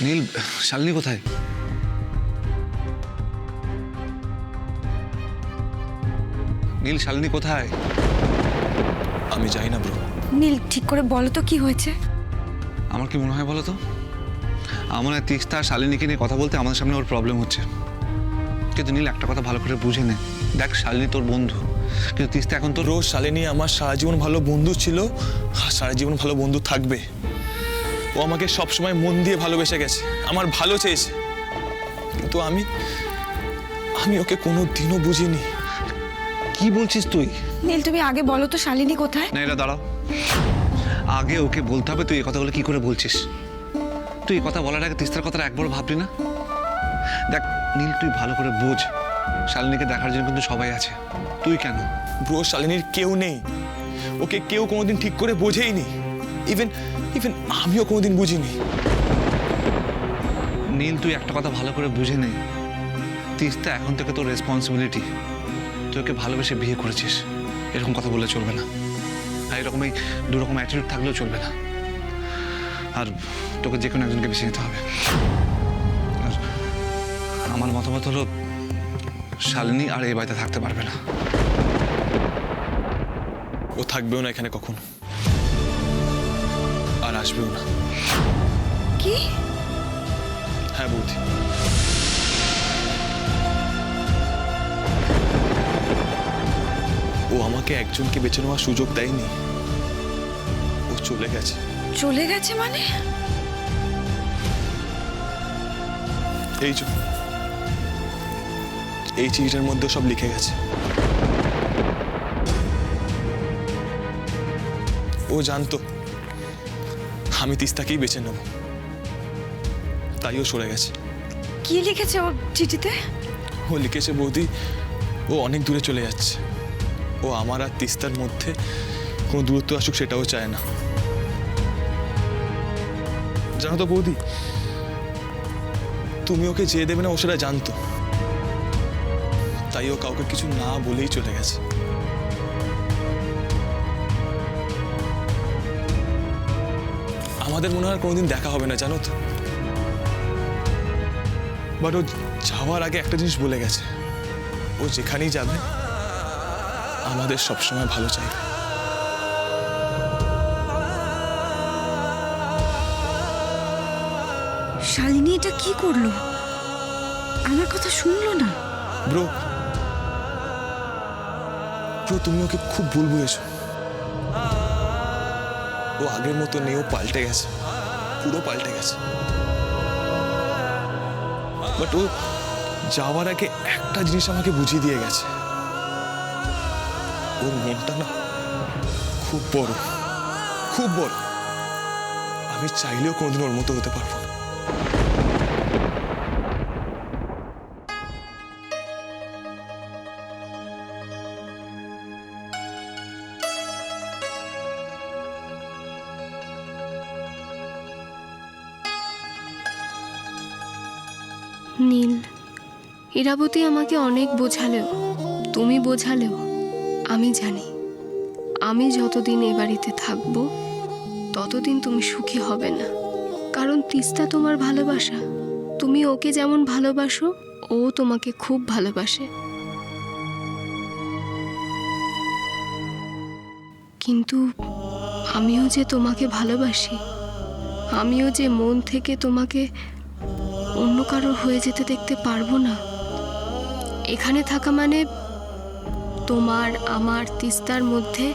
নীল শালিনী কোথায়? নীল শালিনী কোথায়? আমি যাই না ব্রো। নীল ঠিক করে বলো তো কি হয়েছে? আমার কি মনে হয় বলো তো? আমার আর তিস্তা আর শালিনীকে নিয়ে কথা বলতে আমাদের সামনে ওর প্রবলেম হচ্ছে। কিন্তু নীল একটা কথা ভালো করে বুঝে নে। দেখ শালিনী তোর বন্ধু। কিন্তু তিস্তা এখন তো রোজ শালিনী আমার সারা জীবন ভালো বন্ধু ছিল। আর সারা জীবন ভালো বন্ধু থাকবে। ও আমাকে সবসময় মন দিয়ে ভালোবেসে গেছে আমার ভালো চেয়েছে। কিন্তু আমি আমি ওকে কোনো দিনও বুঝিনি। কি বলছিস তুই? নীল তুমি আগে বলো তো শালিনী কোথায়? না এটা দাঁড়াও। আগে ওকে বলতে হবে তুই এই কথাগুলো কি করে বলছিস? তুই এই কথা বলার আগে তিস্তার কথাটা একবার ভাবলি না? দেখ নীল তুই ভালো করে বোঝ। শালিনীকে দেখার জন্য কিন্তু সবাই আছে। তুই কেন? ব্রো শালিনীর কেউ নেই। ওকে কেউ কোনোদিন ঠিক করে বোঝেইনি ইভেন ইভেন আমিও কোনোদিন বুঝিনি। নীল তুই একটা কথা ভালো করে বুঝে নে। তিস্তা এখন থেকে তোর রেসপন্সিবিলিটি তুই ওকে ভালোবেসে বিয়ে করেছিস। এরকম কথা বললে চলবে না। আর এরকম এই দুরকম অ্যাটিটিউড থাকলেও চলবে না। আর তোকে যে কোনো একজনকে বেছে নিতে হবে। আর আমার মতামত হলো শালিনী আর এই বাড়িতে থাকতে পারবে না। ও থাকবেও না এখানে কখনো? আসবেও না। কি? হ্যাঁ বৌদি। ও আমাকে একজনকে বেছে নেওয়ার সুযোগ দেয়নি। ও চলে গেছে। চলে গেছে মানে? এই যে এই চিঠিটার মধ্যে সব লিখে গেছে। ও জানতো। আমি তিস্তাকেই বেছে নেব। তাই ও সরে গেছে। কি লিখেছে ওর চিঠিতে? ও লিখেছে বৌদি ও অনেক দূরে চলে যাচ্ছে। ও আমার আর তিস্তার মধ্যে কোনো দূরত্ব আসুক সেটাও চায় না। জানো তো বৌদি তুমি ওকে যেয়ে দেবে না ও সেটা জানতো। তাই ও কাউকে কিছু না বলেই চলে গেছে। আমাদের মনে হয় কোনোদিন দেখা হবে না জানো তো? বাট ও যাওয়ার আগে একটা জিনিস বলে গেছে। ও যেখানেই যাবে আমাদের সবসময় ভালো চাইবে। শালিনী এটা কি করল? আমার কথা শুনলো না। ব্রো ব্রো তুমি ওকে খুব ভুল বুঝেছ। ও আগের মতো নেই ও পাল্টে গেছে। পুরো পাল্টে গেছে। বাট ও যাওয়ার আগে একটা জিনিস আমাকে বুঝিয়ে দিয়ে গেছে। ওর মনটা না খুব বড় খুব বড়। আমি চাইলেও কোনোদিন ওর মতো হতে পারব না। ইরাবতী আমাকে অনেক বোঝালেও, তুমি বোঝালেও, আমি জানি। আমি যতদিন এ বাড়িতে থাকব, ততদিন তুমি সুখী হবে না। কারণ তিস্তা তোমার ভালোবাসা। তুমি ওকে যেমন ভালোবাসো, ও তোমাকে খুব ভালোবাসে। কিন্তু আমিও যে তোমাকে ভালোবাসি, আমিও যে মন থেকে তোমাকে অন্য কারও হয়ে যেতে দেখতে পারব না এখানে থাকা মানে তোমার, আমার, তিস্তার মধ্যে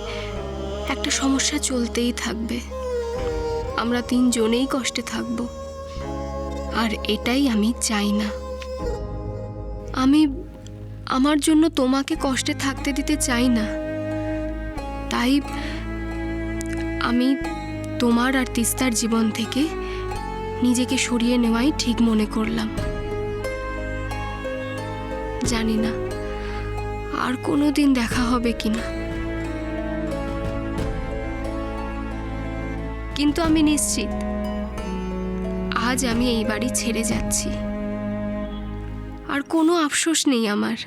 একটা সমস্যা চলতেই থাকবে। আমরা তিনজনেই কষ্টে থাকব। আর এটাই আমি চাই না। আমি, আমার জন্য তোমাকে কষ্টে থাকতে দিতে চাই না। তাই আমি তোমার আর তিস্তার জীবন থেকে নিজেকে সরিয়ে নেওয়াই ঠিক মনে করলাম। জানি না। আর কোনো দিন দেখা হবে কিনা। কিন্তু আমি নিশ্চিত, আজ আমি এই বাড়ি ছেড়ে যাচ্ছি। আর কোনো আফসোস নেই আমার।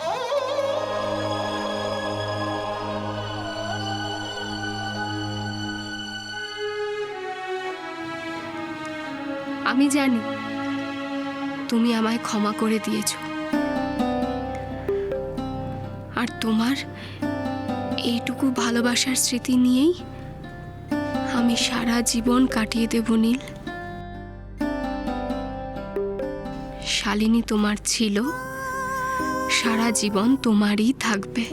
আমি জানি তুমি আমায় ক্ষমা করে দিয়েছ। আর তোমার এইটুকু ভালোবাসার স্মৃতি নিয়েই আমি সারা জীবন কাটিয়ে দেব নীল। শালিনী তোমার ছিল, সারা জীবন তোমারই থাকবে।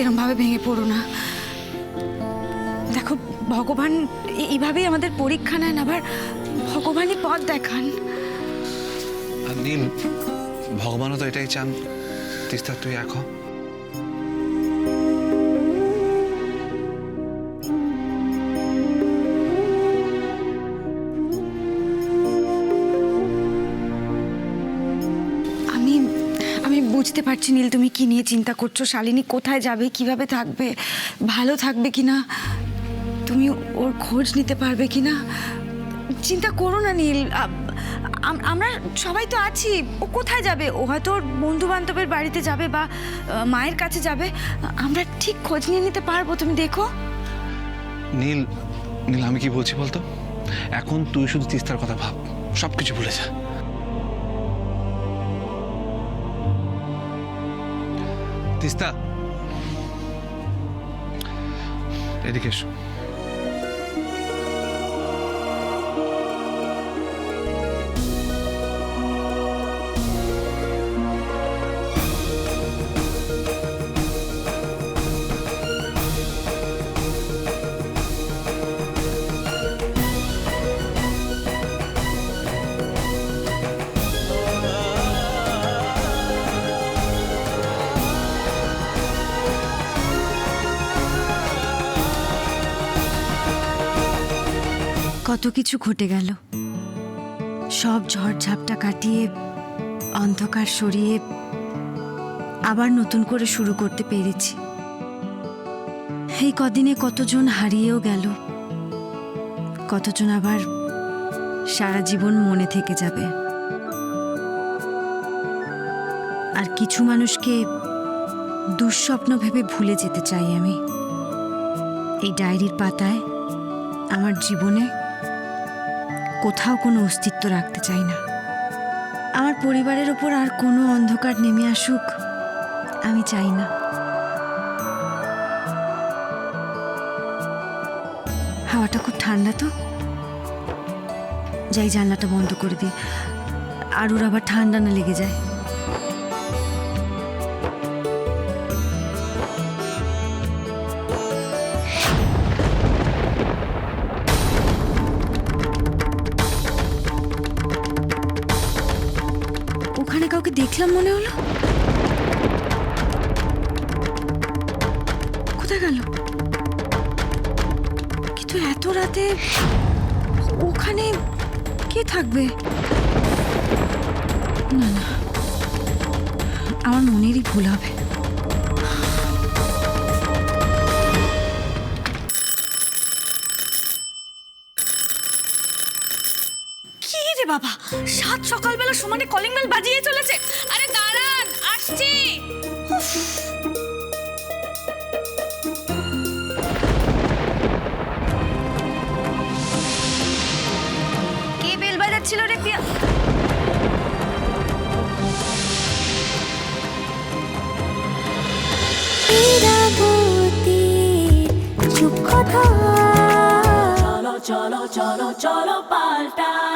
এরমভাবে ভেঙে পড়ো না। দেখো, ভগবান এইভাবেই আমাদের পরীক্ষা নেন, আবার ভগবানই পথ দেখান। নীল, ভগবানও তো এটাই চান। তিস্তা, তুই এক বুঝতে পারছি নীল, তুমি কি নিয়ে চিন্তা করছ? শালিনী কোথায় যাবে? কীভাবে থাকবে? ভালো থাকবে কি না তুমি ওর খোঁজ নিতে পারবে কি না চিন্তা করো না নীল। আমরা সবাই তো আছি। ও কোথায় যাবে? ও হয়তো ওর বন্ধু বান্ধবের বাড়িতে যাবে বা মায়ের কাছে যাবে। আমরা ঠিক খোঁজ নিয়ে নিতে পারব, তুমি দেখো। নীল নীল, আমি কি বলছি বলতো? এখন তুই শুধু তিস্তার কথা ভাব। সব কিছু ভুলে যা। তিস্তা এদিকে এসো কত কিছু ঘটে গেল। সব ঝড়ঝাপটা কাটিয়ে, অন্ধকার সরিয়ে আবার নতুন করে শুরু করতে পেরেছি। এই কদিনে কতজন হারিয়েও গেল। কতজন আবার সারা জীবন মনে থেকে যাবে। আর কিছু মানুষকে দুঃস্বপ্ন ভেবে ভুলে যেতে চাই আমি। এই ডায়েরির পাতায় আমার জীবনে কোথাও কোনো অস্তিত্ব রাখতে চাই না। আমার পরিবারের ওপর আর কোনো অন্ধকার নেমে আসুক, আমি চাই না। হাওয়াটা খুব ঠান্ডা তো। যাই জানলাটা বন্ধ করে দিই আর ওর আবার ঠান্ডা না লেগে যায়। দেখলাম মনে হলো। কোথায় গেল? কিন্তু এত রাতে ওখানে কে থাকবে? না না, আমার মনেরই ভুল হবে। রে বাবা? সাত সকালবেলা সমানে কলিং বেল বাজিয়ে চলেছে। আরে দাঁড়ান আসছি। কে বেল বাজাচ্ছিল রে কথা। চলো চলো চলো চলো পাল্টাই